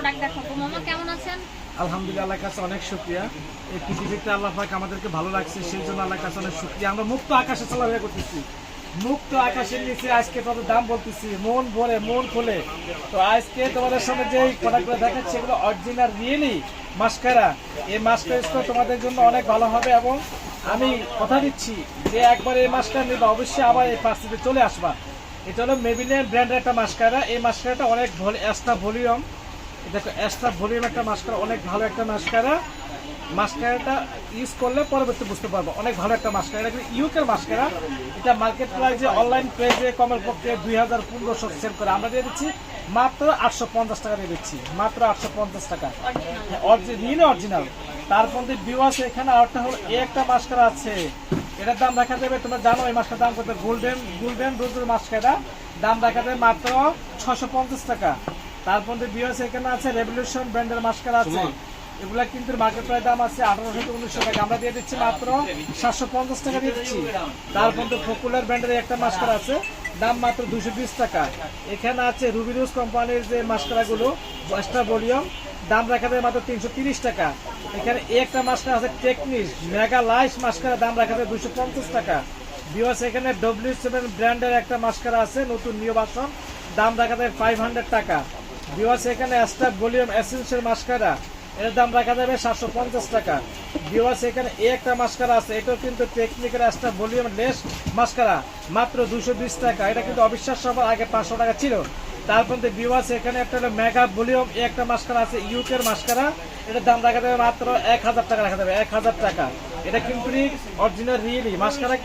Product দেখাবো মামা, কেমন আছেন? আলহামদুলিল্লাহ কাছে অনেক শুক্রিয়া। এই পৃথিবীতে আল্লাহ পাক আমাদেরকে ভালো সেই জন্য কাছে অনেক শুক্রিয়া। আমরা মুক্ত আকাশে চলাফেরা করতেছি। মুক্ত আকাশের নিচে আজকে তাদের দাম বলতেছি। মন ভরে, মন তো আজকে তোমাদের সামনে যে প্রোডাক্টগুলো দেখাচ্ছি এগুলো অরিজিনাল রিয়েলি মাস্কারা এই মাস্কারা তোমাদের জন্য অনেক ভালো হবে এবং আমি কথা দিচ্ছি যে একবার এই মাস্কার নিবা, অবশ্যই আবার এই পার্সিতে চলে আসবা। এটা হলো মেবিলিয়ান ব্র্যান্ডের একটা মাস্কারা এই মাস্কারাটা অনেক এক্সট্রা ভলিউম দেখো এক্সট্রা ভলিউম একটা মাস্কারা অনেক ভালো একটা মাস্কারা মাস্কারাটা ইউজ করলে পরবর্তী বুঝতে পারব। অনেক ভালো একটা মাস্কারা এটা কিন্তু ইউকের মাস্কারা এটা মার্কেট প্রাইসে অনলাইন পেজে কমের পক্ষে দুই হাজার পনেরোশো সেল করে। আমরা দিয়ে দিচ্ছি মাত্র আটশো পঞ্চাশ টাকা দিয়ে দিচ্ছি। মাত্র আটশো পঞ্চাশ টাকা। রিয়েল অরিজিনাল তার মধ্যে ভিউ এখানে আরেকটা হলো একটা মাস্কারা আছে। এটার দাম দেখা যাবে, তোমরা জানো, এই মাস্কার দাম কত? গোল্ডেন গোল্ডেন রোজের মাস্কারা দাম দেখা যাবে মাত্র ছশো পঞ্চাশ টাকা। তার মধ্যে বিএস এখানে আছে রেভলিউশন ব্র্যান্ডের মাস্কার আছে। এগুলা কিন্তু মার্কেট প্রায় দাম আছে আঠারোশো থেকে উনিশশো টাকা। আমরা দিয়ে দিচ্ছি মাত্র সাতশো পঞ্চাশ টাকা দিচ্ছি। তার মধ্যে পপুলার ব্র্যান্ডের একটা মাস্কার আছে দাম মাত্র দুশো বিশ টাকা। এখানে আছে রুবিরুস কোম্পানির যে মাস্কারাগুলো এক্সট্রা ভলিউম দাম রাখা যায় মাত্র তিনশো তিরিশ টাকা। এখানে একটা মাস্কার আছে টেকনিস মেগা লাইস মাস্কারের দাম রাখা যায় দুশো পঞ্চাশ টাকা। বিওস এখানে ডব্লিউ সেভেন ব্র্যান্ডের একটা মাস্কারা আছে নতুন নিউ বাসন দাম রাখা যায় ফাইভ হান্ড্রেড টাকা। বিওস এখানে এক্সট্রা ভলিউম এসেন্সিয়াল মাস্কারা এর দাম রাখা যাবে সাতশো পঞ্চাশ টাকা। বিওয়াস এখানে একটা মাস্কারা আছে, এটাও কিন্তু টেকনিকের এক্সট্রা ভলিউম লেস মাস্কারা মাত্র দুশো বিশ টাকা। এটা কিন্তু অবিশ্বাস্য হবার আগে পাঁচশো টাকা ছিল। তার মধ্যে বিওয়াস এখানে একটা হলো মেগা ভলিউম একটা মাস্কারা আছে ইউকের মাস্কারা এটার দাম রাখা যাবে মাত্র এক হাজার টাকা, রাখা যাবে এক হাজার টাকা। এটা কিন্তু অরিজিনাল রিয়েলি মাস্কারা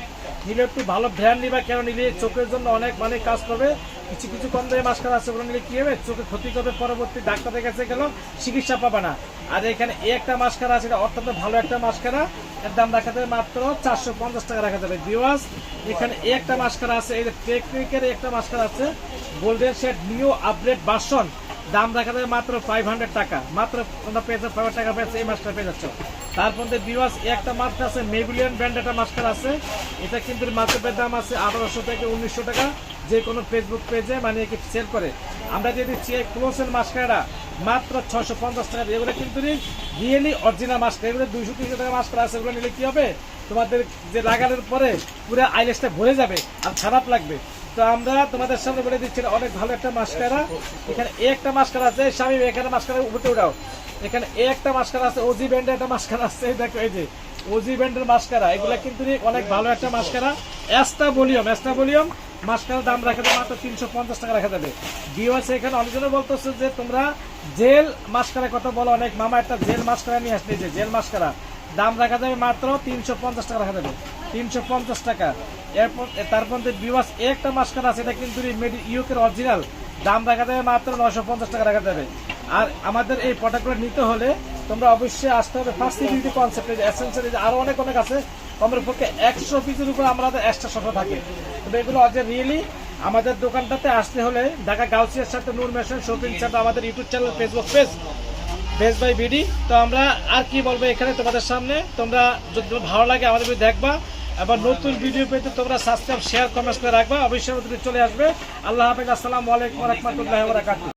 নিলে একটু ভালো ব্র্যান্ড নিবা, কেন নিলে? চোখের জন্য অনেক মানে কাজ করবে। কিছু কিছু কম দামে মাস্কার আছে, ওগুলো কি হবে? চোখে ক্ষতি করবে, পরবর্তী ডাক্তারের কাছে গেল চিকিৎসা পাবে না। আর এখানে এই একটা মাস্কারা আছে অত্যন্ত ভালো একটা মাস্কারা এর দাম রাখা যাবে মাত্র চারশো পঞ্চাশ টাকা রাখা যাবে ভিওয়াস এখানে এই একটা মাস্কারা আছে, এই টেকনিকের একটা মাস্কারা আছে গোল্ডেন শেড নিউ আপডেট বাসন দাম রাখা যাবে মাত্র ফাইভ হান্ড্রেড টাকা। মাত্র তোমরা পেয়েছ ফাইভ টাকা পেয়েছ এই মাস্টার পেয়ে যাচ্ছ। তার মধ্যে বিওয়াস একটা মাস্ক আছে মেবিলিয়ন ব্র্যান্ড একটা মাস্টার আছে। এটা কিন্তু মার্কেটের দাম আছে আঠারোশো থেকে উনিশশো টাকা। যে কোনো ফেসবুক পেজে মানে সেল করে। আমরা দিয়ে দিচ্ছি এই ক্লোসের মাস্কারা মাত্র ছশো পঞ্চাশ টাকা। এগুলো কিন্তু রিয়েলি অরিজিনাল মাস্কার এগুলো দুইশো, তিনশো টাকা মাস্কার আছে। এগুলো নিলে কি হবে? তোমাদের যে লাগানোর পরে পুরো আইলেসটা ভরে যাবে আর খারাপ লাগবে। তো আমরা তোমাদের সামনে বলে দিচ্ছি অনেক ভালো একটা মাস্কারা এখানে একটা মাস্কারা আছে। স্বামী, এখানে মাস্কারা উঠে উঠাও। এখানে একটা মাস্কারা আছে ওজি ব্যান্ডের একটা মাস্কারা আছে। দেখো, এই যে ওজি ব্যান্ডের মাস্কারা এগুলো কিন্তু অনেক ভালো একটা mascara extra volume extra volume মাস্কারার দাম রাখা যাবে মাত্র তিনশো পঞ্চাশ টাকা রাখা যাবে। বিওয়াস এখানে অনেকজনে বলতেছে যে, তোমরা জেল মাস্কারের কথা বলো। অনেক মামা একটা জেল মাস্কারা নিয়ে আসলে যে জেল মাস্কারা। দাম রাখা যাবে মাত্র তিনশো পঞ্চাশ টাকা রাখা যাবে। তিনশো পঞ্চাশ টাকা। এরপর তারপর যে বিওয়াস একটা মাস্কারা আছে, এটা কিন্তু ইউকের অরিজিনাল দাম রাখা যাবে মাত্র নশো পঞ্চাশ টাকা রাখা যাবে। আর আমাদের এই প্রোডাক্টগুলো নিতে হলে তোমরা অবশ্যই আসতে হবে ফার্স্ট বিউটি কনসেপ্ট এসেন্সিয়াল আরও অনেক অনেক আছে। কমের পক্ষে একশো পিসের উপর আমাদের এক্সট্রা শত থাকে। তবে এগুলো আজ রিয়েলি আমাদের দোকানটাতে আসতে হলে ঢাকা গাউসিয়ার সাথে নূর মেশন শপিং সেন্টার, আমাদের YouTube channel Facebook page base by BD তো আমরা আর কি বলব এখানে তোমাদের সামনে? তোমরা যদি ভালো লাগে আমাদের দেখবা। আবার নতুন ভিডিও পেতে তোমরা সাবস্ক্রাইব শেয়ার কমেন্ট করে রাখবা। অবশ্যই চলে আসবে। আল্লাহ হাফেজ। আসসালামু আলাইকুম রহমতুল্লাহ